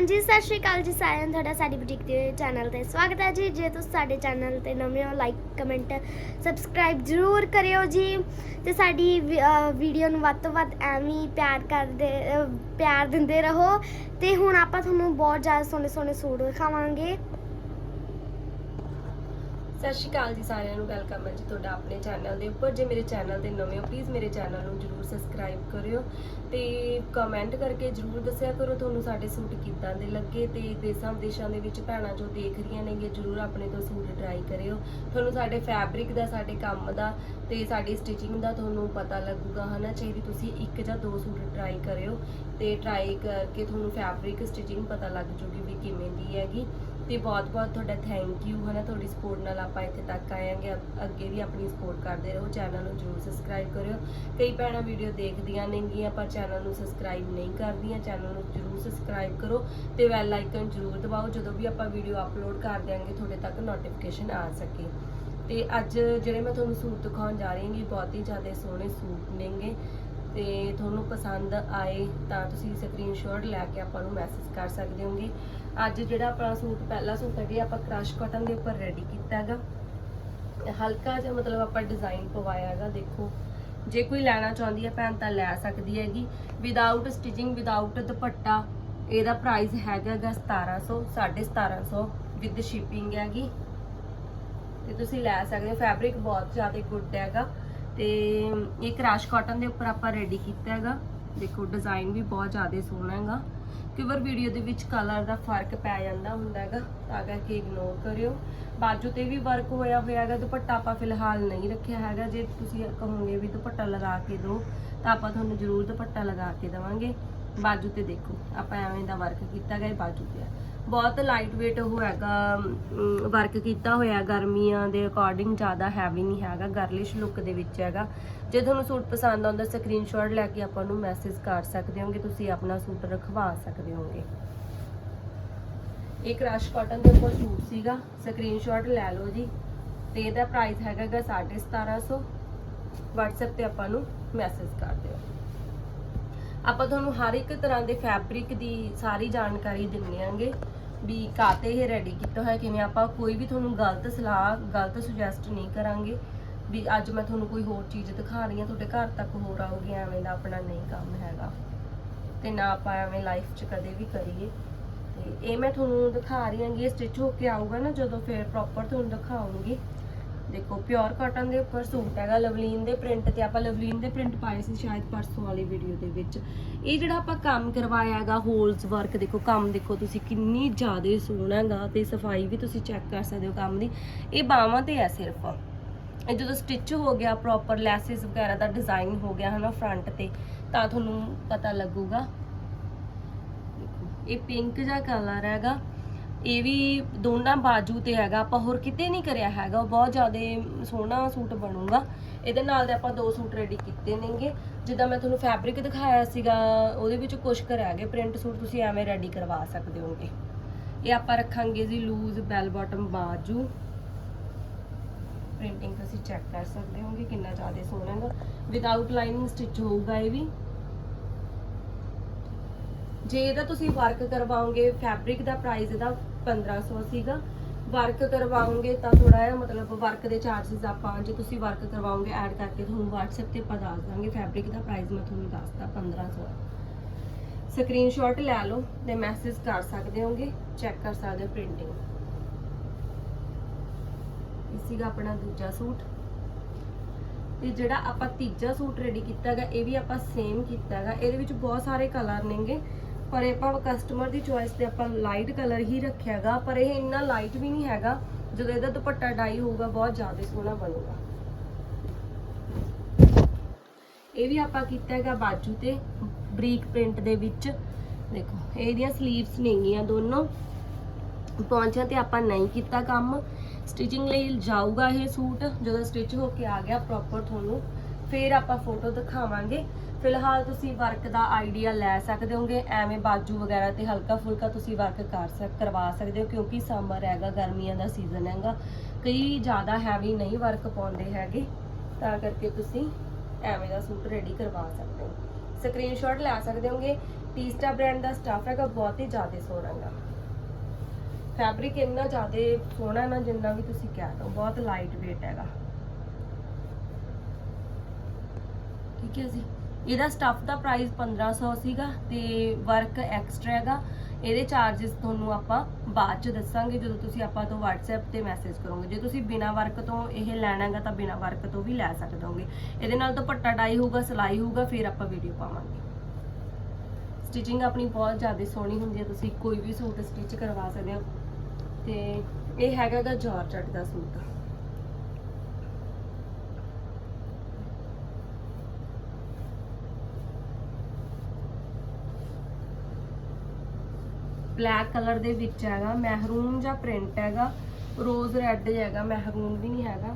ਹਾਂਜੀ, ਸਤਿ ਸ਼੍ਰੀ ਅਕਾਲ ਜੀ ਸਾਰਿਆਂ ਨੂੰ, ਤੁਹਾਡਾ ਸਾਡੀ ਬੁਟੀਕ ਦੇ ਚੈਨਲ ਤੇ ਸਵਾਗਤ ਹੈ ਜੀ। ਜੇ ਤੁਸੀਂ ਸਾਡੇ ਚੈਨਲ ਤੇ ਨਵੇਂ ਹੋ ਲਾਈਕ ਕਮੈਂਟ ਸਬਸਕ੍ਰਾਈਬ ਜ਼ਰੂਰ ਕਰਿਓ ਜੀ। ਤੇ ਸਾਡੀ ਵੀ- ਵੀਡੀਓ ਨੂੰ ਵੱਧ ਤੋਂ ਵੱਧ ਐਵੇਂ ਹੀ ਪਿਆਰ ਕਰਦੇ ਪਿਆਰ ਦਿੰਦੇ ਰਹੋ। ਤੇ ਹੁਣ ਆਪਾਂ ਤੁਹਾਨੂੰ ਬਹੁਤ ਜ਼ਿਆਦਾ ਸੋਹਣੇ ਸੋਹਣੇ ਸੂਟ ਦਿਖਾਵਾਂਗੇ ਸਤਿ ਸ਼੍ਰੀ ਅਕਾਲ ਜੀ ਸਾਰਿਆਂ ਨੂੰ, ਵੈਲਕਮ ਹੈ ਜੀ ਤੁਹਾਡਾ ਆਪਣੇ ਚੈਨਲ ਦੇ ਉੱਪਰ। ਜੇ ਮੇਰੇ ਚੈਨਲ ਦੇ ਨਵੇਂ ਹੋ ਪਲੀਜ਼ ਮੇਰੇ ਚੈਨਲ ਨੂੰ ਜਰੂਰ ਸਬਸਕ੍ਰਾਈਬ ਕਰਿਓ ਤੇ ਕਮੈਂਟ ਕਰਕੇ ਜਰੂਰ ਦੱਸਿਆ ਕਰੋ ਤੁਹਾਨੂੰ ਸਾਡੇ ਸੂਟ ਕਿੱਦਾਂ ਦੇ ਲੱਗੇ ਤੇ ਦੇਸਾਂ ਵਿਦੇਸ਼ਾਂ ਦੇ ਵਿੱਚ ਭੈਣਾਂ ਜੋ ਦੇਖ ਰਹੀਆਂ ਨੇਗੇ ਜਰੂਰ ਆਪਣੇ ਤੋਂ ਸੂਟ ਟਰਾਈ ਕਰਿਓ। ਤੁਹਾਨੂੰ ਸਾਡੇ ਫੈਬਰਿਕ ਦਾ, ਸਾਡੇ ਕੰਮ ਦਾ ਤੇ ਸਾਡੀ ਸਟਿਚਿੰਗ ਦਾ ਤੁਹਾਨੂੰ ਪਤਾ ਲੱਗੂਗਾ, ਹਨਾ? ਚਾਹੀਦੀ ਤੁਸੀਂ ਇੱਕ ਜਾਂ ਦੋ ਸੂਟ ਟਰਾਈ ਕਰਿਓ ਤੇ ਟਰਾਈ ਕਰਕੇ ਤੁਹਾਨੂੰ ਫੈਬਰਿਕ ਸਟਿਚਿੰਗ ਪਤਾ ਲੱਗ ਜੂਗੀ ਵੀ ਕਿਵੇਂ ਦੀ ਹੈਗੀ। ਤੇ ਬਹੁਤ ਬਹੁਤ ਤੁਹਾਡਾ ਥੈਂਕ ਯੂ ਹਨਾ, ਤੁਹਾਡੀ ਸਪੋਰਟ ਨਾਲ ਆਪਾਂ ਇੱਥੇ ਤੱਕ ਆਏਾਂਗੇ ਅੱਗੇ ਵੀ ਆਪਣੀ ਸਪੋਰਟ ਕਰਦੇ ਰਹੋ ਚੈਨਲ ਨੂੰ ਜਰੂਰ ਸਬਸਕ੍ਰਾਈਬ ਕਰਿਓ। ਕਈ ਭੈਣਾਂ ਵੀਡੀਓ ਦੇਖਦੀਆਂ ਨੇਗੀਆਂ, ਪਰ ਚੈਨਲ ਨੂੰ ਸਬਸਕ੍ਰਾਈਬ ਨਹੀਂ ਕਰਦੀਆਂ। ਚੈਨਲ ਨੂੰ ਜਰੂਰ ਸਬਸਕ੍ਰਾਈਬ ਕਰੋ ਤੇ ਬੈਲ ਆਈਕਨ ਜਰੂਰ ਦਬਾਓ, ਜਦੋਂ ਵੀ ਆਪਾਂ ਵੀਡੀਓ ਅਪਲੋਡ ਕਰ ਦਿਆਂਗੇ, ਤੁਹਾਡੇ ਤੱਕ ਨੋਟੀਫਿਕੇਸ਼ਨ ਆ ਸਕੇ। ਤੇ ਅੱਜ ਜਿਹੜੇ ਮੈਂ ਤੁਹਾਨੂੰ ਸੂਟ ਦਿਖਾਉਣ ਜਾ ਰਹੀ ਹਾਂ ਜੀ ਬਹੁਤ ਹੀ ਜ਼ਿਆਦਾ ਸੋਹਣੇ ਸੂਟ ਨੇਗੇ। ਤੇ ਤੁਹਾਨੂੰ ਪਸੰਦ ਆਏ ਤਾਂ ਤੁਸੀਂ ਸਕਰੀਨਸ਼ਾਟ ਲੈ ਕੇ ਆਪਾਂ ਨੂੰ ਮੈਸੇਜ ਕਰ ਸਕਦੇ ਹੋਗੇ। ਅੱਜ ਜਿਹੜਾ ਆਪਣਾ ਸੂਟ, ਪਹਿਲਾ ਸੂਟ ਹੈ ਆਪਾਂ ਕ੍ਰਸ਼ ਕਾਟਨ ਦੇ ਉੱਪਰ ਰੈਡੀ ਕੀਤਾ ਹੈਗਾ। ਹਲਕਾ ਜਿਹਾ ਮਤਲਬ ਆਪਾਂ ਡਿਜ਼ਾਈਨ ਪਵਾਇਆ ਹੈਗਾ, ਦੇਖੋ। ਜੇ ਕੋਈ ਲੈਣਾ ਚਾਹੁੰਦੀ ਹੈ ਭੈਣ ਤਾਂ ਲੈ ਸਕਦੀ ਹੈਗੀ। ਵਿਦਆਊਟ ਸਟਿਚਿੰਗ ਵਿਦਆਊਟ ਦੁਪੱਟਾ, ਇਹਦਾ ਪ੍ਰਾਈਸ ਹੈਗਾ ਗਾ 1700 1750 ਵਿਦ ਸ਼ਿਪਿੰਗ ਹੈਗੀ। ਤੇ ਤੁਸੀਂ ਲੈ ਸਕਦੇ ਹੋ ਫੈਬਰਿਕ ਬਹੁਤ ਜ਼ਿਆਦਾ ਗੁੱਡ ਹੈਗਾ। ਤੇ ਇਹ ਕ੍ਰਾਸ਼ ਕਾਟਨ ਦੇ ਉੱਪਰ ਆਪਾਂ ਰੈਡੀ ਕੀਤਾ ਹੈਗਾ। ਦੇਖੋ ਡਿਜ਼ਾਈਨ ਵੀ ਬਹੁਤ ਜ਼ਿਆਦਾ ਸੋਹਣਾ ਹੈਗਾ। ਕਈ ਵਾਰ ਵੀਡੀਓ ਦੇ ਵਿੱਚ ਕਲਰ ਦਾ ਫ਼ਰਕ ਪੈ ਜਾਂਦਾ ਹੁੰਦਾ ਹੈਗਾ, ਤਾਂ ਕਰਕੇ ਇਗਨੋਰ ਕਰਿਓ। ਬਾਜੂ ਤੇ ਵੀ ਵਰਕ ਹੋਇਆ ਹੋਇਆ ਹੈਗਾ, ਦੁਪੱਟਾ ਆਪਾਂ ਫਿਲਹਾਲ ਨਹੀਂ ਰੱਖਿਆ ਹੈਗਾ। ਜੇ ਤੁਸੀਂ ਕਹੋਗੇ ਵੀ ਦੁਪੱਟਾ ਲਗਾ ਕੇ ਦਿਓ, ਤਾਂ ਆਪਾਂ ਤੁਹਾਨੂੰ ਜ਼ਰੂਰ ਦੁਪੱਟਾ ਲਗਾ ਕੇ ਦੇਵਾਂਗੇ। ਬਾਜੂ ਤੇ ਦੇਖੋ, ਆਪਾਂ ਐਵੇਂ ਦਾ ਵਰਕ ਕੀਤਾ ਗਿਆ ਬਾਜੂ ਤੇ ਬਹੁਤ ਲਾਈਟ weight ਉਹ ਹੈਗਾ ਵਰਕ ਕੀਤਾ ਹੋਇਆ ਗਰਮੀਆਂ ਦੇ ਅਕੋਰਡਿੰਗ ਜ਼ਿਆਦਾ ਹੈਵੀ ਨਹੀਂ ਹੈਗਾ ਗਰਲਿਸ਼ ਲੁੱਕ ਦੇ ਵਿੱਚ ਹੈਗਾ। ਜੇ ਤੁਹਾਨੂੰ ਸੂਟ ਪਸੰਦ ਆਉਂਦਾ ਸਕਰੀਨਸ਼ਾਟ ਲੈ ਕੇ ਆਪਾਂ ਨੂੰ ਮੈਸੇਜ ਕਰ ਸਕਦੇ ਹੋਗੇ, ਤੁਸੀਂ ਆਪਣਾ ਸੂਟ ਰਖਵਾ ਸਕਦੇ ਹੋਗੇ। ਇਹ ਕ੍ਰਸ਼ ਕਾਟਨ ਦੇ ਉੱਪਰ ਸੂਟ ਸੀਗਾ ਸਕਰੀਨਸ਼ਾਟ ਲੈ ਲਓ ਜੀ। ਤੇ ਇਹਦਾ ਪ੍ਰਾਈਸ ਹੈਗਾ ਗਾ 1750 WhatsApp ਤੇ ਆਪਾਂ ਨੂੰ ਮੈਸੇਜ ਕਰ ਦਿਓ। ਆਪਾਂ ਤੁਹਾਨੂੰ ਹਰ ਇੱਕ ਤਰ੍ਹਾਂ ਦੇ ਫੈਬਰਿਕ ਦੀ ਸਾਰੀ ਜਾਣਕਾਰੀ ਦਿੰਨੇ ਆਂਗੇ। ਵੀ ਕਾਤੇ ਇਹ ਰੈਡੀ ਕੀਤਾ ਹੋਇਆ, ਕਿਵੇਂ ਆਪਾਂ ਕੋਈ ਵੀ ਤੁਹਾਨੂੰ ਗਲਤ ਸਲਾਹ, ਗਲਤ ਸੁਜੈਸਟ ਨਹੀਂ ਕਰਾਂਗੇ ਵੀ ਅੱਜ ਮੈਂ ਤੁਹਾਨੂੰ ਕੋਈ ਹੋਰ ਚੀਜ਼ ਦਿਖਾ ਰਹੀ ਹਾਂ, ਤੁਹਾਡੇ ਘਰ ਤੱਕ ਹੋਰ ਆਉਗੀ, ਐਵੇਂ ਦਾ ਆਪਣਾ ਨਹੀਂ ਕੰਮ ਹੈਗਾ। ਤੇ ਨਾ ਆਪਾਂ ਐਵੇਂ ਲਾਈਫ 'ਚ ਕਦੇ ਵੀ ਕਰੀਏ। ਤੇ ਇਹ ਮੈਂ ਤੁਹਾਨੂੰ ਦਿਖਾ ਰਹੀ ਹਾਂਗੀ, ਇਹ ਸਟਿਚ ਹੋ ਕੇ ਆਊਗਾ ਨਾ ਜਦੋਂ ਫਿਰ ਪ੍ਰੋਪਰ ਤੁਹਾਨੂੰ ਦਿਖਾਉਂਗੀ। ਦੇਖੋ ਪਿਓਰ ਕਾਟਨ ਦੇ ਉੱਪਰ ਸੂਟ ਹੈਗਾ, ਲਵਲੀਨ ਦੇ ਪ੍ਰਿੰਟ ਤੇ ਆਪਾਂ ਲਵਲੀਨ ਦੇ ਪ੍ਰਿੰਟ ਪਾਏ ਸੀ ਸ਼ਾਇਦ ਪਰਸੋਂ ਵਾਲੀ ਵੀਡੀਓ ਦੇ ਵਿੱਚ। ਇਹ ਜਿਹੜਾ ਆਪਾਂ ਕੰਮ ਕਰਵਾਇਆ ਹੈਗਾ ਹੋਲਸ ਵਰਕ ਦੇਖੋ, ਕੰਮ ਦੇਖੋ ਤੁਸੀਂ ਕਿੰਨੀ ਜ਼ਿਆਦਾ ਸੋਹਣਾ ਹੈਗਾ ਤੇ ਸਫ਼ਾਈ ਵੀ ਤੁਸੀਂ ਚੈੱਕ ਕਰ ਸਕਦੇ ਹੋ ਕੰਮ ਦੀ। ਇਹ ਬਾਹਾਂ ਤੇ ਹੈ ਸਿਰਫ। ਇਹ ਜਦੋਂ ਸਟਿਚ ਹੋ ਗਿਆ ਪ੍ਰੋਪਰ ਲੈਸਿਸ ਵਗੈਰਾ ਦਾ ਡਿਜ਼ਾਈਨ ਹੋ ਗਿਆ ਹਨਾ ਫਰੰਟ ਤੇ, ਤਾਂ ਤੁਹਾਨੂੰ ਪਤਾ ਲੱਗੂਗਾ। ਇਹ ਪਿੰਕ ਜਿਹਾ ਕਲਰ ਹੈਗਾ। ਇਹ ਵੀ ਦੋਨਾਂ ਬਾਜੂ ਤੇ ਹੈਗਾ, ਆਪਾਂ ਹੋਰ ਕਿਤੇ ਨਹੀਂ ਕਰਿਆ ਹੈਗਾ, ਉਹ ਬਹੁਤ ਜ਼ਿਆਦਾ ਸੋਹਣਾ ਸੂਟ ਬਣੂਗਾ। ਇਹਦੇ ਨਾਲ ਦੇ ਆਪਾਂ ਦੋ ਸੂਟ ਰੈਡੀ ਕੀਤੇ ਨੇਗੇ। ਜਿੱਦਾਂ ਮੈਂ ਤੁਹਾਨੂੰ ਫੈਬਰਿਕ ਦਿਖਾਇਆ ਸੀਗਾ, ਉਹਦੇ ਵਿੱਚ ਕੁਝ ਕਰਿਆ ਗਏ। ਪ੍ਰਿੰਟ ਸੂਟ ਤੁਸੀਂ ਐਵੇਂ ਰੈਡੀ ਕਰਵਾ ਸਕਦੇ ਹੋਗੇ। ਇਹ ਆਪਾਂ ਰੱਖਾਂਗੇ ਜੀ ਲੂਜ਼ ਬੈਲ ਬਾਟਮ ਬਾਜੂ। ਪ੍ਰਿੰਟਿੰਗ ਤੁਸੀਂ ਚੈੱਕ ਕਰ ਸਕਦੇ ਹੋਗੇ ਕਿੰਨਾ ਜ਼ਿਆਦਾ ਸੋਹਣਾ ਹੈਗਾ। ਵਿਦਆਊਟ ਲਾਈਨਿੰਗ ਸਟਿਚ ਹੋਊਗਾ ਇਹ ਵੀ। ਜੇ ਇਹਦਾ ਤੁਸੀਂ ਵਰਕ ਕਰਵਾਓਗੇ ਫੈਬਰਿਕ ਦਾ ਪ੍ਰਾਈਸ ਇਹਦਾ 1500 ਸੀਗਾ। ਵਰਕ ਕਰਵਾਓਗੇ ਤਾਂ ਥੋੜਾ ਜਿਹਾ ਮਤਲਬ ਵਰਕ ਦੇ ਚਾਰजेस ਆਪਾਂ ਜੇ ਤੁਸੀਂ ਵਰਕ ਕਰਵਾਓਗੇ ਐਡ ਕਰਕੇ ਤੁਹਾਨੂੰ WhatsApp ਤੇ ਆਪਾਂ ਦੱਸ ਦਾਂਗੇ ਫੈਬਰਿਕ ਦਾ ਪ੍ਰਾਈਸ ਮੈਂ ਤੁਹਾਨੂੰ ਦੱਸਤਾ 1500 ਸਕਰੀਨਸ਼ਾਟ ਲੈ ਲਓ ਤੇ ਮੈਸੇਜ ਕਰ ਸਕਦੇ ਹੋਗੇ ਚੈੱਕ ਕਰ ਸਕਦੇ ਹੋ ਪ੍ਰਿੰਟਿੰਗ ਸੀਗਾ ਆਪਣਾ ਦੂਜਾ ਸੂਟ। ਤੇ ਜਿਹੜਾ ਆਪਾਂ ਤੀਜਾ ਸੂਟ ਰੈਡੀ ਕੀਤਾ ਹੈਗਾ, ਇਹ ਵੀ ਆਪਾਂ ਸੇਮ ਕੀਤਾ ਹੈਗਾ। ਇਹਦੇ ਵਿੱਚ ਬਹੁਤ ਸਾਰੇ ਕਲਰ ਨੇਗੇ। ਪਰ ਇਹ ਆਪਾਂ ਕਸਟਮਰ ਦੀ ਚੋਇਸ ਤੇ ਆਪਾਂ ਲਾਈਟ ਕਲਰ ਹੀ ਰੱਖਿਆ ਪਰ ਇਹ ਇੰਨਾ ਲਾਈਟ ਵੀ ਨਹੀਂ ਹੈਗਾ, ਜਦੋਂ ਇਹਦਾ ਦੁਪੱਟਾ ਡਾਈ ਹੋਊਗਾ, ਬਹੁਤ ਜ਼ਿਆਦਾ ਸੋਹਣਾ ਬਣੂਗਾ। ਇਹ ਵੀ ਆਪਾਂ ਕੀਤਾ ਹੈਗਾ ਬਾਜੂ ਤੇ, ਬਰੀਕ ਪ੍ਰਿੰਟ ਦੇ ਵਿੱਚ। ਦੇਖੋ ਇਹਦੀਆਂ 슬ੀਵਸ ਨੇਗੀਆਂ ਦੋਨੋਂ। ਪੌਂਚਾਂ ਤੇ ਆਪਾਂ ਨਹੀਂ ਕੀਤਾ ਕੰਮ। ਸਟਿਚਿੰਗ ਲਈ ਜਾਊਗਾ ਇਹ ਸੂਟ। ਜਦੋਂ ਸਟਿਚ ਹੋ ਕੇ ਆ ਗਿਆ ਪ੍ਰੋਪਰ ਤੁਹਾਨੂੰ, ਫਿਰ ਆਪਾਂ ਫੋਟੋ ਦਿਖਾਵਾਂਗੇ। ਫਿਲਹਾਲ ਤੁਸੀਂ ਵਰਕ ਦਾ ਆਈਡੀਆ ਲੈ ਸਕਦੇ ਹੋਗੇ, ਐਵੇਂ ਬਾਜੂ ਵਗੈਰਾ ਤੇ ਹਲਕਾ ਫੁਲਕਾ ਤੁਸੀਂ ਵਰਕ ਕਰ ਸਕ, ਕਰਵਾ ਸਕਦੇ ਹੋ, ਕਿਉਂਕਿ ਸਮਰ ਹੈਗਾ, ਗਰਮੀਆਂ ਦਾ ਸੀਜ਼ਨ ਹੈਗਾ। ਕਈ ਜ਼ਿਆਦਾ ਹੈਵੀ ਨਹੀਂ ਵਰਕ ਪਾਉਂਦੇ ਹੈਗੇ, ਤਾਂ ਕਰਕੇ ਤੁਸੀਂ ਐਵੇਂ ਦਾ ਸੂਟ ਰੈਡੀ ਕਰਵਾ ਸਕਦੇ ਹੋ। ਸਕਰੀਨਸ਼ਾਟ ਲੈ ਸਕਦੇ ਹੋਗੇ ਟੀਸਟਾ ਬ੍ਰਾਂਡ ਦਾ ਸਟਾਫ ਹੈਗਾ, ਬਹੁਤ ਹੀ ਜ਼ਿਆਦਾ ਸੋਹਣਾ ਹੈਗਾ। ਫੈਬਰਿਕ ਇੰਨਾ ਜ਼ਿਆਦਾ ਸੋਹਣਾ ਨਾ ਜਿੰਨਾ ਵੀ ਤੁਸੀਂ ਕਹਿ ਲਓ ਬਹੁਤ ਲਾਈਟ weight ਹੈਗਾ। ਠੀਕ ਹੈ ਜੀ। ਇਹਦਾ ਸਟੱਫ ਦਾ ਪ੍ਰਾਈਸ 1500 ਸੀਗਾ ਤੇ ਵਰਕ ਐਕਸਟਰਾ ਹੈਗਾ। ਇਹਦੇ ਚਾਰजेस ਤੁਹਾਨੂੰ ਆਪਾਂ ਬਾਅਦ ਚ ਦੱਸਾਂਗੇ, ਜਦੋਂ ਤੁਸੀਂ ਆਪਾਂ ਤੋਂ WhatsApp ਤੇ ਮੈਸੇਜ ਕਰੋਗੇ। ਜੇ ਤੁਸੀਂ ਬਿਨਾ ਵਰਕ ਤੋਂ ਇਹ ਲੈਣਾ ਹੈਗਾ ਤਾਂ ਬਿਨਾ ਵਰਕ ਤੋਂ ਵੀ ਲੈ ਸਕਦੇ ਹੋਗੇ। ਇਹਦੇ ਨਾਲ ਦੁਪੱਟਾ ਡਾਈ ਹੋਊਗਾ, ਸਿਲਾਈ ਹੋਊਗਾ, ਫਿਰ ਆਪਾਂ ਵੀਡੀਓ ਪਾਵਾਂਗੇ। ਸਟਿਚਿੰਗ ਆਪਣੀ ਬਹੁਤ ਜ਼ਿਆਦਾ ਸੋਹਣੀ ਹੁੰਦੀ ਹੈ, ਤੁਸੀਂ ਕੋਈ ਵੀ ਸੂਟ ਸਟਿਚ ਕਰਵਾ ਸਕਦੇ ਹੋ। ਤੇ ਇਹ ਹੈਗਾ ਗਾ ਜਾਰਜਟ ਦਾ ਸੂਟ। ਬਲੈਕ ਕਲਰ ਦੇ ਵਿੱਚ ਹੈਗਾ ਮਹਿਰੂਨ ਜਾਂ ਪ੍ਰਿੰਟ ਹੈਗਾ ਰੋਜ਼ ਰੈੱਡ ਹੈਗਾ ਮਹਿਰੂਨ ਵੀ ਨਹੀਂ ਹੈਗਾ।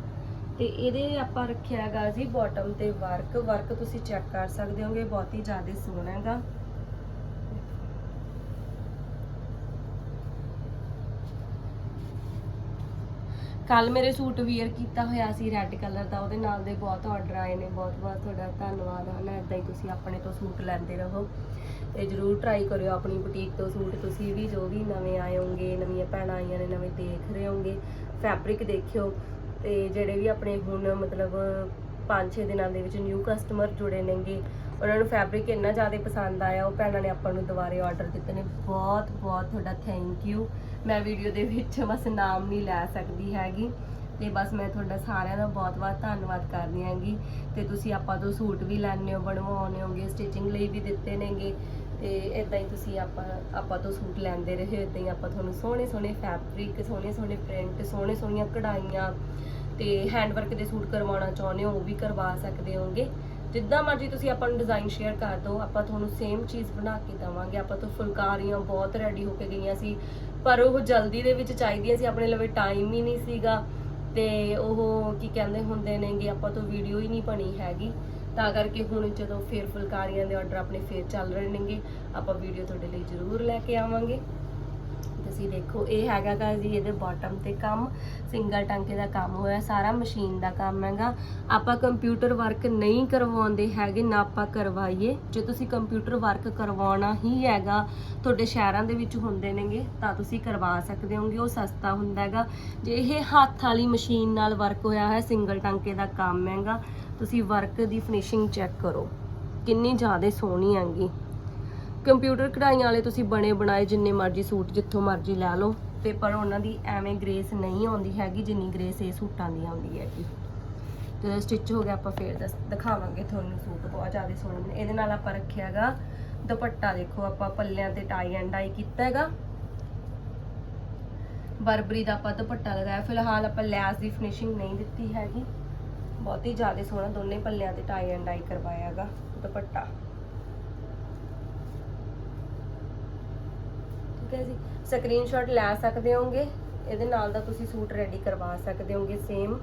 ਤੇ ਇਹਦੇ ਆਪਾਂ ਰੱਖਿਆ ਹੈਗਾ ਜੀ ਬਾਟਮ ਤੇ ਵਰਕ ਵਰਕ ਤੁਸੀਂ ਚੈੱਕ ਕਰ ਸਕਦੇ ਹੋਗੇ ਬਹੁਤ ਹੀ ਜ਼ਿਆਦਾ ਸੋਹਣਾ ਹੈਗਾ। ਕੱਲ ਮੇਰੇ ਸੂਟ ਵੀਅਰ ਕੀਤਾ ਹੋਇਆ ਸੀ ਰੈੱਡ ਕਲਰ ਦਾ, ਉਹਦੇ ਨਾਲ ਦੇ ਬਹੁਤ ਆਰਡਰ ਆਏ ਨੇ ਬਹੁਤ ਬਹੁਤ ਤੁਹਾਡਾ ਧੰਨਵਾਦ, ਹਨ ਇਦਾਂ ਹੀ ਤੁਸੀਂ ਆਪਣੇ ਤੋਂ ਸੂਟ ਲੈਂਦੇ ਰਹੋ। ਤੇ ਜਰੂਰ ਟਰਾਈ ਕਰਿਓ ਆਪਣੀ ਬੁਟੀਕ ਤੋਂ ਸੂਟ। ਤੁਸੀਂ ਵੀ ਜੋ ਵੀ ਨਵੇਂ ਆਏ ਹੋਗੇ ਨਵੀਆਂ ਭੈਣਾਂ ਆਈਆਂ ਨੇ, ਨਵੇਂ ਦੇਖ ਰਹੇ ਹੋਗੇ ਫੈਬਰਿਕ ਦੇਖਿਓ। ਤੇ ਜਿਹੜੇ ਵੀ ਆਪਣੇ ਹੁਣ ਮਤਲਬ 5-6 ਦਿਨਾਂ ਦੇ ਵਿੱਚ ਨਿਊ ਕਸਟਮਰ ਜੁੜੇ ਨੇਗੇ, ਉਹਨਾਂ ਨੂੰ ਫੈਬਰਿਕ ਇੰਨਾ ਜ਼ਿਆਦਾ ਪਸੰਦ ਆਇਆ, ਉਹ ਭੈਣਾਂ ਨੇ ਆਪਾਂ ਨੂੰ ਦੁਬਾਰੇ ਆਰਡਰ ਦਿੱਤੇ ਨੇ। ਬਹੁਤ ਬਹੁਤ ਤੁਹਾਡਾ ਥੈਂਕ ਯੂ ਮੈਂ ਵੀਡੀਓ ਦੇ ਵਿੱਚ ਬਸ ਨਾਮ ਨਹੀਂ ਲੈ ਸਕਦੀ ਹੈਗੀ। ਤੇ ਬਸ ਮੈਂ ਤੁਹਾਡਾ ਸਾਰਿਆਂ ਦਾ ਬਹੁਤ-ਬਹੁਤ ਧੰਨਵਾਦ ਕਰਦੀ ਹਾਂਗੀ। ਤੇ ਤੁਸੀਂ ਆਪਾਂ ਤੋਂ ਸੂਟ ਵੀ ਲੈਣੇ ਹੋ ਬਣਵਾਉਣੇ ਹੋਗੇ ਸਟਿਚਿੰਗ ਲਈ ਵੀ ਦਿੱਤੇ ਨੇਗੇ। ਤੇ ਇਦਾਂ ਹੀ ਤੁਸੀਂ ਆਪਾਂ ਆਪਾਂ ਤੋਂ ਸੂਟ ਲੈਂਦੇ ਰਹੇ ਇਦਾਂ ਹੀ ਆਪਾਂ ਤੁਹਾਨੂੰ ਸੋਹਣੇ ਸੋਹਣੇ ਫੈਬਰਿਕ ਸੋਹਣੇ ਸੋਹਣੇ ਪ੍ਰਿੰਟ ਸੋਹਣੇ ਸੋਹਣੀਆਂ ਕਢਾਈਆਂ ਤੇ ਹੈਂਡਵਰਕ ਦੇ ਸੂਟ ਕਰਵਾਉਣਾ ਚਾਹੁੰਦੇ ਹੋ, ਉਹ ਵੀ ਕਰਵਾ ਸਕਦੇ ਹੋਗੇ ਜਿੱਦਾਂ ਮਰਜ਼ੀ ਤੁਸੀਂ ਆਪਾਂ ਨੂੰ ਡਿਜ਼ਾਈਨ ਸ਼ੇਅਰ ਕਰ ਦਿਓ, ਆਪਾਂ ਤੁਹਾਨੂੰ ਸੇਮ ਚੀਜ਼ ਬਣਾ ਕੇ ਦੇਵਾਂਗੇ। ਆਪਾਂ ਤੋਂ ਫੁਲਕਾਰੀਆਂ ਬਹੁਤ ਰੈਡੀ ਹੋ ਕੇ ਗਈਆਂ ਸੀ, ਪਰ ਉਹ ਜਲਦੀ ਦੇ ਵਿੱਚ ਚਾਹੀਦੀਆਂ ਸੀ, ਆਪਣੇ ਲਵੇ ਟਾਈਮ ਹੀ ਨਹੀਂ ਸੀਗਾ। ਤੇ ਉਹ ਕੀ ਕਹਿੰਦੇ ਹੁੰਦੇ ਨੇਗੇ, ਆਪਾਂ ਤੋਂ ਵੀਡੀਓ ਹੀ ਨਹੀਂ ਬਣੀ ਹੈਗੀ। ਤਾਂ ਕਰਕੇ ਹੁਣ ਜਦੋਂ ਫੇਰ ਫੁਲਕਾਰੀਆਂ ਦੇ ਆਰਡਰ ਆਪਣੇ ਫੇਰ ਚੱਲ ਰਹੇ ਨੇਗੇ, ਆਪਾਂ ਵੀਡੀਓ ਤੁਹਾਡੇ ਲਈ ਜ਼ਰੂਰ ਲੈ ਕੇ ਆਵਾਂਗੇ। ਤੁਸੀਂ ਦੇਖੋ, ਇਹ ਹੈਗਾ ਗਾ ਜੀ, ਇਹਦੇ ਬਾਟਮ ਤੇ ਕੰਮ, ਸਿੰਗਲ ਟਾਂਕੇ ਦਾ ਕੰਮ ਹੋਇਆ, ਸਾਰਾ ਮਸ਼ੀਨ ਦਾ ਕੰਮ ਹੈਗਾ। ਆਪਾਂ ਕੰਪਿਊਟਰ ਵਰਕ ਨਹੀਂ ਕਰਵਾਉਂਦੇ ਹੈਗੇ, ਨਾ ਆਪਾਂ ਕਰਵਾਈਏ। ਜੇ ਤੁਸੀਂ ਕੰਪਿਊਟਰ ਵਰਕ ਕਰਵਾਉਣਾ ਹੀ ਹੈਗਾ, ਤੁਹਾਡੇ ਸ਼ਹਿਰਾਂ ਦੇ ਵਿੱਚ ਹੁੰਦੇ ਨੇਗੇ, ਤਾਂ ਤੁਸੀਂ ਕਰਵਾ ਸਕਦੇ ਹੋਗੇ, ਉਹ ਸਸਤਾ ਹੁੰਦਾ ਹੈਗਾ। ਜੇ ਇਹ ਹੱਥ ਵਾਲੀ ਮਸ਼ੀਨ ਨਾਲ ਵਰਕ ਹੋਇਆ ਹੈ, ਸਿੰਗਲ ਟਾਂਕੇ ਦਾ ਕੰਮ ਹੈਗਾ ਤੁਸੀਂ ਵਰਕ ਦੀ ਫਿਨਿਸ਼ਿੰਗ ਚੈੱਕ ਕਰੋ। ਕਿੰਨੀ ਜ਼ਿਆਦਾ ਸੋਹਣੀ ਹੈਗੀ। ਕੰਪਿਊਟਰ ਕਢਾਈਆਂ ਵਾਲੇ ਤੁਸੀਂ ਬਣੇ ਬਣਾਏ ਜਿੰਨੇ ਮਰਜ਼ੀ ਸੂਟ ਜਿੱਥੋਂ ਮਰਜ਼ੀ ਲੈ ਲਓ। ਤੇ ਪਰ ਉਹਨਾਂ ਦੀ ਐਵੇਂ ਗ੍ਰੇਸ ਨਹੀਂ ਆਉਂਦੀ ਹੈਗੀ, ਜਿੰਨੀ ਗ੍ਰੇਸ ਇਹ ਸੂਟਾਂ ਦੀ ਆਉਂਦੀ ਹੈਗੀ। ਜਦੋਂ ਸਟਿਚ ਹੋ ਗਿਆ, ਆਪਾਂ ਫੇਰ ਦੱਸ- ਦਿਖਾਵਾਂਗੇ ਤੁਹਾਨੂੰ ਸੂਟ ਬਹੁਤ ਜ਼ਿਆਦਾ ਸੋਹਣੇ ਨੇ। ਇਹਦੇ ਨਾਲ ਆਪਾਂ ਰੱਖਿਆਗਾ ਦੁਪੱਟਾ। ਦੇਖੋ, ਆਪਾਂ ਪੱਲਿਆਂ ਤੇ ਟਾਈ ਐਂਡ ਡਾਈ ਕੀਤਾ ਹੈਗਾ। ਬਰਬਰੀ ਦਾ ਆਪਾਂ ਦੁਪੱਟਾ ਲਗਾਇਆ। ਫਿਲਹਾਲ ਆਪਾਂ ਲੈਸ ਦੀ ਫਿਨਿਸ਼ਿੰਗ ਨਹੀਂ ਦਿੱਤੀ ਹੈਗੀ। ਬਹੁਤ ਹੀ ਜ਼ਿਆਦਾ ਸੋਹਣਾ ਦੋਨੇ ਪੱਲਿਆਂ ਤੇ ਟਾਈ ਐਂਡ ਡਾਈ ਕਰਵਾਇਆ ਹੈਗਾ ਦੁਪੱਟਾ। ਠੀਕ ਹੈ ਜੀ ਸਕਰੀਨਸ਼ਾਟ ਲੈ ਸਕਦੇ ਹੋਗੇ ਇਹਦੇ ਨਾਲ ਦਾ ਤੁਸੀਂ ਸੂਟ ਰੈਡੀ ਕਰਵਾ ਸਕਦੇ ਹੋਗੇ ਸੇਮ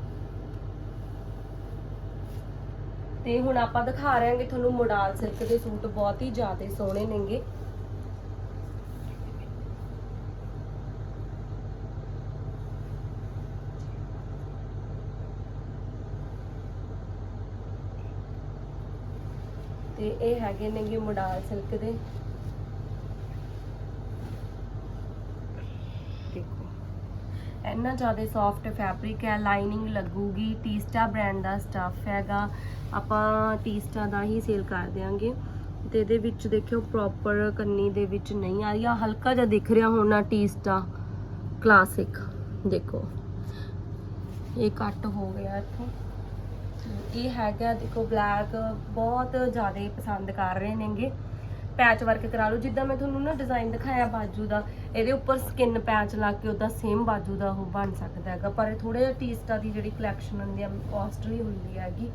ਤੇ ਹੁਣ ਆਪਾਂ ਦਿਖਾ ਰਹੇ ਹਾਂਗੇ ਤੁਹਾਨੂੰ ਮੋਡਲ ਸਿਲਕ ਦੇ ਸੂਟ, ਬਹੁਤ ਹੀ ਜ਼ਿਆਦਾ ਸੋਹਣੇ ਨੇਗੇ। ਤੇ ਇਹ ਹੈਗੇ ਨੇਗੇ ਮੋਡਲ ਸਿਲਕ ਦੇ। ਦੇਖੋ, ਇੰਨਾ ਜ਼ਿਆਦਾ ਸੌਫਟ ਫੈਬਰਿਕ ਹੈ ਲਾਈਨਿੰਗ ਲੱਗੂਗੀ ਟੀਸਟਾ ਬ੍ਰਾਂਡ ਦਾ ਸਟੱਫ ਹੈਗਾ। ਆਪਾਂ ਟੀਸਟਾ ਦਾ ਹੀ ਸੇਲ ਕਰ ਦਿਆਂਗੇ। ਤੇ ਇਹਦੇ ਵਿੱਚ ਦੇਖਿਓ ਪ੍ਰੋਪਰ ਕੰਨੀ ਦੇ ਵਿੱਚ ਨਹੀਂ ਆ ਰਹੀ। ਆ ਹਲਕਾ ਜਿਹਾ ਦਿਖ ਰਿਹਾ ਹੋਣਾ ਟੀਸਟਾ ਕਲਾਸਿਕ ਦੇਖੋ, ਇਹ ਕੱਟ ਹੋ ਗਿਆ ਇੱਥੋਂ। ਇਹ ਹੈਗਾ, ਦੇਖੋ ਬਲੈਕ ਬਹੁਤ ਜ਼ਿਆਦਾ ਪਸੰਦ ਕਰ ਰਹੇ ਨੇਗੇ। ਪੈਚ ਵਰਕ ਕਰਾ ਲਓ, ਜਿੱਦਾਂ ਮੈਂ ਤੁਹਾਨੂੰ ਨਾ ਡਿਜ਼ਾਈਨ ਦਿਖਾਇਆ ਬਾਜੂ ਦਾ, ਇਹਦੇ ਉੱਪਰ ਸਕਿਨ ਪੈਚ ਲਾ ਕੇ ਉਹਦਾ ਸੇਮ ਬਾਜੂ ਦਾ ਉਹ ਬਣ ਸਕਦਾ ਹੈਗਾ। ਪਰ ਇਹ ਥੋੜਾ ਜਿਹਾ ਟੀਸਟਾ ਦੀ ਜਿਹੜੀ ਕਲੈਕਸ਼ਨ ਹੁੰਦੀ ਆ ਕਾਸਟਲੀ ਹੁੰਦੀ ਹੈਗੀ।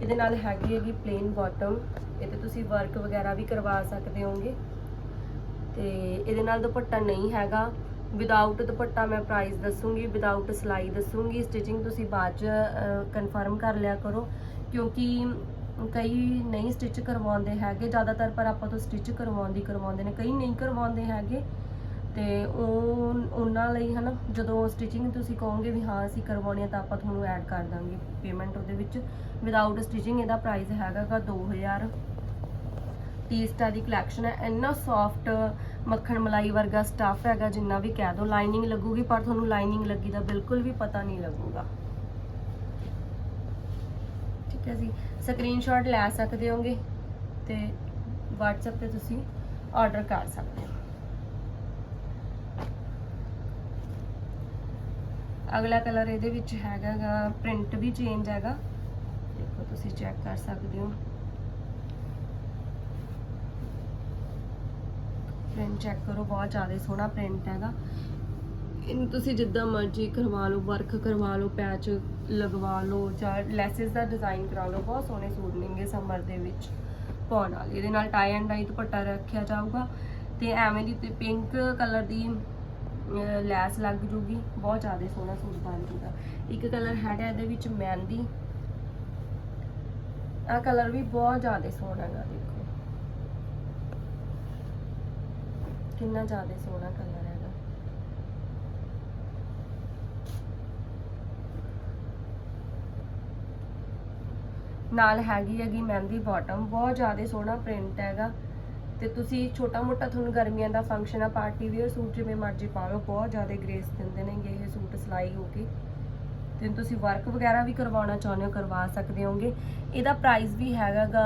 ਇਹਦੇ ਨਾਲ ਹੈਗੀ ਹੈਗੀ ਪਲੇਨ ਬਾਟਮ ਇਹਦੇ ਤੁਸੀਂ ਵਰਕ ਵਗੈਰਾ ਵੀ ਕਰਵਾ ਸਕਦੇ ਹੋਗੇ। ਤੇ ਇਹਦੇ ਨਾਲ ਦੁਪੱਟਾ ਨਹੀਂ ਹੈਗਾ। ਵਿਦਆਊਟ ਦੁਪੱਟਾ ਮੈਂ ਪ੍ਰਾਈਸ ਦੱਸੂਗੀ ਵਿਦਆਊਟ ਸਿਲਾਈ ਦੱਸੂਗੀ ਸਟਿਚਿੰਗ ਤੁਸੀਂ ਬਾਅਦ ਚ ਕਨਫਰਮ ਕਰ ਲਿਆ ਕਰੋ। ਕਿਉਂਕਿ ਕਈ ਨਹੀਂ ਸਟਿਚ ਕਰਵਾਉਂਦੇ ਹੈਗੇ, ਜ਼ਿਆਦਾਤਰ ਪਰ ਆਪਾਂ ਤੋਂ ਸਟਿਚ ਕਰਵਾਉਂਦੀ ਕਰਵਾਉਂਦੇ ਨੇ, ਕਈ ਨਹੀਂ ਕਰਵਾਉਂਦੇ ਹੈਗੇ। ਤੇ ਉਹ, ਉਹਨਾਂ ਲਈ ਹਨਾ, ਜਦੋਂ ਸਟਿਚਿੰਗ ਤੁਸੀਂ ਕਹੋਗੇ ਵੀ ਹਾਂ, ਅਸੀਂ ਕਰਵਾਉਣੀ ਹੈ ਤਾਂ ਆਪਾਂ ਤੁਹਾਨੂੰ ਐਡ ਕਰ ਦਾਂਗੇ ਪੇਮੈਂਟ ਉਹਦੇ ਵਿੱਚ। ਵਿਦਆਊਟ ਸਟਿਚਿੰਗ ਇਹਦਾ ਪ੍ਰਾਈਸ ਹੈਗਾ ਗਾ 2000 ਟੀਸਟਾ ਦੀ ਕਲੈਕਸ਼ਨ ਹੈ। ਇੰਨਾ ਸੌਫਟ ਮੱਖਣ ਮਲਾਈ ਵਰਗਾ ਸਟਫ ਹੈਗਾ, ਜਿੰਨਾ ਵੀ ਕਹਿ ਦੋ। ਲਾਈਨਿੰਗ ਲੱਗੂਗੀ, ਪਰ ਤੁਹਾਨੂੰ ਲਾਈਨਿੰਗ ਲੱਗੀ ਦਾ ਬਿਲਕੁਲ ਵੀ ਪਤਾ ਨਹੀਂ ਲੱਗੂਗਾ। ਠੀਕ ਹੈ ਜੀ। ਸਕਰੀਨਸ਼ਾਟ ਲੈ ਸਕਦੇ ਹੋਗੇ ਤੇ WhatsApp ਤੇ ਤੁਸੀਂ ਆਰਡਰ ਕਰ ਸਕਦੇ ਹੋ। ਅਗਲਾ ਕਲਰ ਇਹਦੇ ਵਿੱਚ ਹੈਗਾਗਾ ਪ੍ਰਿੰਟ ਵੀ ਚੇਂਜ ਹੈਗਾ। ਦੇਖੋ, ਤੁਸੀਂ ਚੈੱਕ ਕਰ ਸਕਦੇ ਹੋ। ਪ੍ਰਿੰਟ ਚੈੱਕ ਕਰੋ, ਬਹੁਤ ਜ਼ਿਆਦਾ ਸੋਹਣਾ ਪ੍ਰਿੰਟ ਹੈਗਾ। ਇਹਨੂੰ ਤੁਸੀਂ ਜਿੱਦਾਂ ਮਰਜ਼ੀ ਕਰਵਾ ਲਓ ਵਰਕ ਕਰਵਾ ਲਓ ਪੈਚ ਲਗਵਾ ਲਓ, ਜਾਂ ਲੈਸਸ ਦਾ ਡਿਜ਼ਾਈਨ ਕਰਾ ਲਓ, ਬਹੁਤ ਸੋਹਣੇ ਸੂਟ ਨੇਗੇ ਸਮਰ ਦੇ ਵਿੱਚ ਪਾਉਣ ਵਾਲੇ। ਇਹਦੇ ਨਾਲ ਟਾਈ ਐਂਡ ਡਾਈ ਦੁਪੱਟਾ ਰੱਖਿਆ ਜਾਊਗਾ ਤੇ ਐਵੇਂ ਦੀ ਤੇ ਪਿੰਕ ਕਲਰ ਦੀ ਲੈਸ ਲੱਗ ਜੂਗੀ। ਬਹੁਤ ਜ਼ਿਆਦਾ ਸੋਹਣਾ ਸੂਟ ਬਣ ਜੂਗਾ। ਇੱਕ ਕਲਰ ਹੈਗਾ ਇਹਦੇ ਵਿੱਚ ਮਹਿੰਦੀ। ਆ ਕਲਰ ਵੀ ਬਹੁਤ ਜ਼ਿਆਦਾ ਸੋਹਣਾ ਹੈਗਾ, ਦੇਖੋ। ਕਿੰਨਾ ਜ਼ਿਆਦਾ ਸੋਹਣਾ ਕਲਰ ਹੈਗਾ। ਨਾਲ ਹੈਗੀ ਹੈਗੀ ਮਹਿੰਦੀ ਬਾਟਮ ਬਹੁਤ ਜ਼ਿਆਦਾ ਸੋਹਣਾ ਪ੍ਰਿੰਟ ਹੈਗਾ। ਤੇ ਤੁਸੀਂ ਛੋਟਾ ਮੋਟਾ ਤੁਹਾਨੂੰ ਗਰਮੀਆਂ ਦਾ ਫੰਕਸ਼ਨ ਆ ਪਾਰਟੀ ਵੇਅਰ ਸੂਟ ਜਿਵੇਂ ਮਰਜ਼ੀ ਪਾ ਲਓ, ਬਹੁਤ ਜ਼ਿਆਦਾ ਗ੍ਰੇਸ ਦਿੰਦੇ ਨੇਗੇ ਇਹ ਸੂਟ ਸਿਲਾਈ ਹੋ ਕੇ। ਤੇ ਤੁਸੀਂ ਵਰਕ ਵਗੈਰਾ ਵੀ ਕਰਵਾਉਣਾ ਚਾਹੁੰਦੇ ਹੋ, ਕਰਵਾ ਸਕਦੇ ਹੋਗੇ। ਇਹਦਾ ਪ੍ਰਾਈਸ ਵੀ ਹੈਗਾਗਾ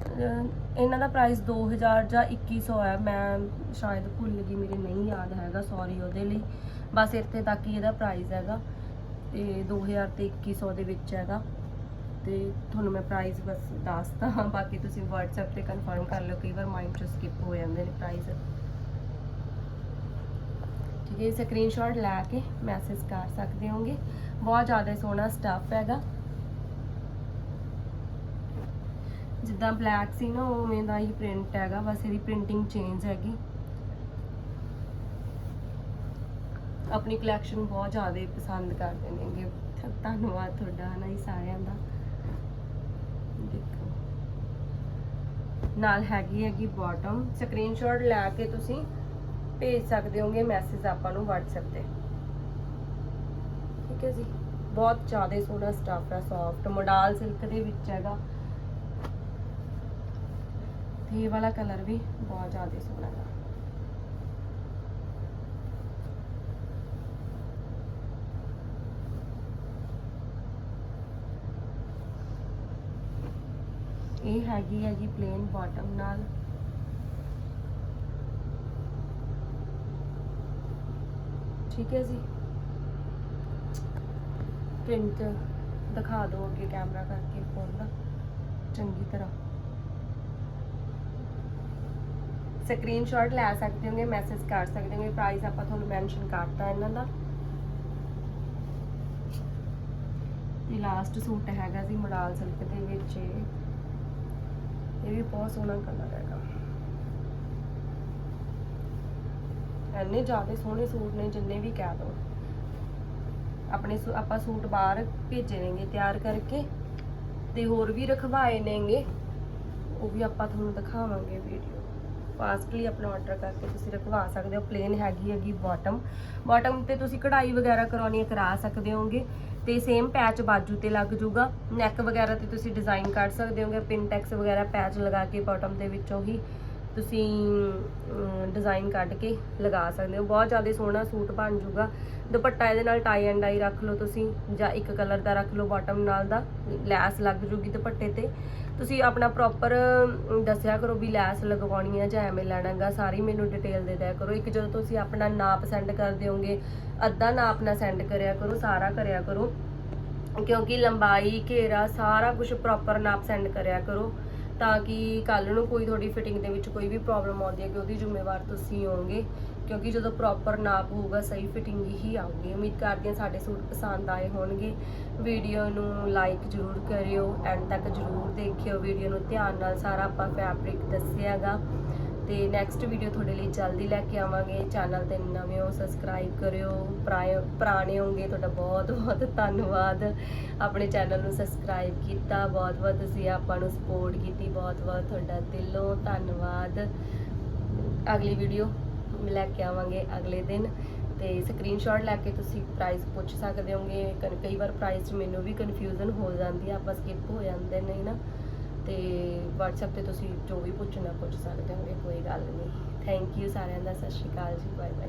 ਇਹਨਾਂ ਦਾ ਪ੍ਰਾਈਸ 2000 ਜਾਂ 2100 ਹੈ। ਮੈਂ ਸ਼ਾਇਦ ਭੁੱਲ ਗਈ, ਮੇਰੇ ਨਹੀਂ ਯਾਦ ਹੈਗਾ ਸੌਰੀ ਉਹਦੇ ਲਈ। ਬਸ ਇੱਥੇ ਤੱਕ ਹੀ ਇਹਦਾ ਪ੍ਰਾਈਸ ਹੈਗਾ। ਤੇ 2000 ਤੇ 2100 ਦੇ ਵਿੱਚ ਹੈਗਾ। ਤੇ ਤੁਹਾਨੂੰ ਮੈਂ ਪ੍ਰਾਈਸ ਬਸ ਦੱਸਦਾ। ਹਾਂ ਬਾਕੀ ਤੁਸੀਂ WhatsApp ਤੇ ਕਨਫਰਮ ਕਰ ਲਿਓ, ਕਈ ਵਾਰ ਮਾਈਂਡ ਚੋਂ ਸਕਿਪ ਹੋ ਜਾਂਦੇ ਨੇ ਪ੍ਰਾਈਸ ਠੀਕ ਹੈ ਸਕਰੀਨਸ਼ਾਟ ਲੈ ਕੇ ਮੈਸੇਜ ਕਰ ਸਕਦੇ ਹੋਗੇ। ਬਹੁਤ ਜ਼ਿਆਦਾ ਸੋਹਣਾ ਸਟੱਫ ਹੈਗਾ। ਜਿੱਦਾਂ ਬਲੈਕ ਸੀ ਨਾ ਉਵੇਂ ਦਾ ਹੀ ਪ੍ਰਿੰਟ ਹੈਗਾ, ਬਸ ਇਹਦੀ ਪ੍ਰਿੰਟਿੰਗ ਚੇਂਜ ਹੈਗੀ। ਆਪਣੀ ਕਲੈਕਸ਼ਨ ਬਹੁਤ ਜ਼ਿਆਦਾ ਪਸੰਦ ਕਰਦੇ ਨੇਗੇ। ਧੰਨਵਾਦ ਤੁਹਾਡਾ ਹਨਾ ਜੀ ਸਾਰਿਆਂ ਦਾ। ਦੇਖੋ। ਨਾਲ ਹੈਗੀ ਹੈਗੀ ਬਾਟਮ ਸਕਰੀਨਸ਼ਾਟ ਲੈ ਕੇ ਤੁਸੀਂ ਭੇਜ ਸਕਦੇ ਹੋਗੇ ਮੈਸੇਜ ਆਪਾਂ ਨੂੰ WhatsApp ਤੇ। ਠੀਕ ਹੈ ਜੀ। ਬਹੁਤ ਜ਼ਿਆਦਾ ਸੋਹਣਾ ਸਟਾਫ ਹੈ ਸੌਫਟ ਮੋਡਾਲ ਸਿਲਕ ਦੇ ਵਿੱਚ ਹੈਗਾ। ਤੇ ਇਹ ਵਾਲਾ ਕਲਰ ਵੀ ਬਹੁਤ ਜ਼ਿਆਦਾ ਸੋਹਣਾ ਹੈ ਇਹ ਹੈਗੀ ਹੈਗੀ ਪਲੇਨ ਬਾਟਮ ਨਾਲ। ਠੀਕ ਹੈ ਜੀ। ਪ੍ਰਿੰਟ ਦਿਖਾ ਦਿਓ ਅੱਗੇ ਕੈਮਰਾ ਕਰਕੇ ਫੋਨ ਦਾ। ਚੰਗੀ ਤਰ੍ਹਾਂ। ਸਕਰੀਨਸ਼ਾਟ ਲੈ ਸਕਦੇ ਹੋਗੇ ਮੈਸੇਜ ਕਰ ਸਕਦੇ ਹੋਗੇ ਪ੍ਰਾਈਸ ਆਪਾਂ ਤੁਹਾਨੂੰ ਮੈਂਸ਼ਨ ਕਰਤਾ ਇਹਨਾਂ ਦਾ। ਇਹ ਲਾਸਟ ਸੂਟ ਹੈਗਾ ਜੀ ਮੋਡਾਲ ਸਿਲਕ ਦੇ ਵਿੱਚ ਇਹ। ਵੀ ਬਹੁਤ ਸੋਹਣਾ ਕਲਰ ਹੈਗਾ। ਇੰਨੇ ਜ਼ਿਆਦਾ ਸੋਹਣੇ ਸੂਟ ਨੇ ਜਿੰਨੇ ਵੀ ਕਹਿ ਦੋ। ਆਪਣੇ ਆਪਾਂ ਸੂਟ ਬਾਹਰ ਭੇਜੇ ਨੇਗੇ ਤਿਆਰ ਕਰਕੇ ਤੇ ਹੋਰ ਵੀ ਰਖਵਾਏ ਨੇਗੇ। ਉਹ ਵੀ ਆਪਾਂ ਤੁਹਾਨੂੰ ਦਿਖਾਵਾਂਗੇ ਵੀਡੀਓ ਫਾਸਟਲੀ ਆਪਣਾ ਆਰਡਰ ਕਰਕੇ ਤੁਸੀਂ ਰਖਵਾ ਸਕਦੇ ਹੋ। ਪਲੇਨ ਹੈਗੀ ਹੈਗੀ ਬਾਟਮ ਬਾਟਮ ਤੇ ਤੁਸੀਂ ਕਢਾਈ ਵਗੈਰਾ ਕਰਾਉਣੀ ਕਰਾ ਸਕਦੇ ਹੋਗੇ। ਤੇ ਸੇਮ ਪੈਚ ਬਾਜੂ ਤੇ ਲੱਗ ਜੂਗਾ ਨੈਕ ਵਗੈਰਾ ਤੇ ਤੁਸੀਂ ਡਿਜ਼ਾਈਨ ਕੱਢ ਸਕਦੇ ਹੋਗੇ। ਪਿੰਟੈਕਸ ਵਗੈਰਾ ਪੈਚ ਲਗਾ ਕੇ ਬਾਟਮ ਦੇ ਵਿੱਚੋਂ ਹੀ। ਤੁਸੀਂ ਡਿਜ਼ਾਈਨ ਕੱਢ ਕੇ ਲਗਾ ਸਕਦੇ ਹੋ। ਬਹੁਤ ਜ਼ਿਆਦਾ ਸੋਹਣਾ ਸੂਟ ਬਣ ਜੂਗਾ ਦੁਪੱਟਾ ਇਹਦੇ ਨਾਲ ਟਾਈ ਐਂਡ ਡਾਈ ਰੱਖ ਲਓ ਤੁਸੀਂ, ਜਾਂ ਇੱਕ ਕਲਰ ਦਾ ਰੱਖ ਲਓ ਬਾਟਮ ਨਾਲ ਦਾ, ਲੈਸ ਲੱਗ ਜੂਗੀ ਦੁਪੱਟੇ ਤੇ। ਤੁਸੀਂ ਆਪਣਾ ਪ੍ਰੋਪਰ ਦੱਸਿਆ ਕਰੋ ਵੀ ਲੈਸ ਲਗਵਾਉਣੀ ਹੈ ਜਾਂ ਐਵੇਂ ਲੈਣਾਗਾ ਸਾਰੀ ਮੈਨੂੰ ਡਿਟੇਲ ਦੇ ਦਿਆ ਕਰੋ। ਇੱਕ ਜਦੋਂ ਤੁਸੀਂ ਆਪਣਾ ਨਾਪ ਸੈਂਡ ਕਰ ਦਿਓਗੇ, ਅੱਧਾ ਨਾਪ ਨਾ ਸੈਂਡ ਕਰਿਆ ਕਰੋ, ਸਾਰਾ ਕਰਿਆ ਕਰੋ। ਕਿਉਂਕਿ ਲੰਬਾਈ, ਘੇਰਾ ਸਾਰਾ ਕੁਝ ਪ੍ਰੋਪਰ ਨਾਪ ਸੈਂਡ ਕਰਿਆ ਕਰੋ। ਤਾਂ ਕਿ ਕੱਲ ਨੂੰ ਕੋਈ ਤੁਹਾਡੀ ਫਿਟਿੰਗ ਦੇ ਵਿੱਚ ਕੋਈ ਵੀ ਪ੍ਰੋਬਲਮ ਆਉਂਦੀ ਹੈ ਕਿ ਉਹਦੀ ਜ਼ਿੰਮੇਵਾਰ ਤੁਸੀਂ ਹੋਵੋਗੇ, ਕਿਉਂਕਿ ਜਦੋਂ ਪ੍ਰੋਪਰ ਨਾਪ ਹੋਊਗਾ, ਸਹੀ ਫਿਟਿੰਗ ਹੀ ਆਊਗੀ। ਉਮੀਦ ਕਰਦੀ ਹਾਂ ਸਾਡੇ ਸੂਟ ਪਸੰਦ ਆਏ ਹੋਣਗੇ। ਵੀਡੀਓ ਨੂੰ ਲਾਈਕ ਜ਼ਰੂਰ ਕਰਿਓ ਐਂਡ ਤੱਕ ਜ਼ਰੂਰ ਦੇਖਿਓ। ਵੀਡੀਓ ਨੂੰ ਧਿਆਨ ਨਾਲ ਸਾਰਾ ਆਪਾਂ ਫੈਬਰਿਕ ਦੱਸਿਆਗਾ। ਤੇ ਨੈਕਸਟ ਵੀਡੀਓ ਤੁਹਾਡੇ ਲਈ ਜਲਦੀ ਲੈ ਕੇ ਆਵਾਂਗੇ। ਚੈਨਲ ਤੇ ਨਵੇਂ ਹੋ ਸਬਸਕ੍ਰਾਈਬ ਕਰਿਓ। ਪੁਰਾਏ- ਪੁਰਾਣੇ ਹੋਗੇ ਤੁਹਾਡਾ ਬਹੁਤ ਬਹੁਤ ਧੰਨਵਾਦ। ਆਪਣੇ ਚੈਨਲ ਨੂੰ ਸਬਸਕ੍ਰਾਈਬ ਕੀਤਾ, ਬਹੁਤ ਬਹੁਤ ਤੁਸੀਂ ਆਪਾਂ ਨੂੰ ਸਪੋਰਟ ਕੀਤੀ, ਬਹੁਤ ਬਹੁਤ ਤੁਹਾਡਾ ਦਿਲੋਂ ਧੰਨਵਾਦ। ਅਗਲੀ ਵੀਡੀਓ ਲੈ ਕੇ ਆਵਾਂਗੇ ਅਗਲੇ ਦਿਨ। ਤੇ ਸਕਰੀਨਸ਼ਾਟ ਲੈ ਕੇ ਤੁਸੀਂ ਪ੍ਰਾਈਸ ਪੁੱਛ ਸਕਦੇ ਹੋਗੇ। ਕਈ ਵਾਰ ਪ੍ਰਾਈਸ 'ਚ ਮੈਨੂੰ ਵੀ ਕਨਫਿਊਜ਼ਨ ਹੋ ਜਾਂਦੀ ਆ, ਆਪਾਂ ਸਕਿਪ ਹੋ ਜਾਂਦੇ ਨੇ ਨਾ। ਤੇ WhatsApp ਤੇ ਤੁਸੀਂ ਜੋ ਵੀ ਪੁੱਛਣਾ ਪੁੱਛ ਸਕਦੇ ਹੋਗੇ ਕੋਈ ਗੱਲ ਨਹੀਂ। ਥੈਂਕ ਯੂ ਸਾਰਿਆਂ ਦਾ, ਸਤਿ ਸ਼੍ਰੀ ਅਕਾਲ ਜੀ ਬਾਏ ਬਾਏ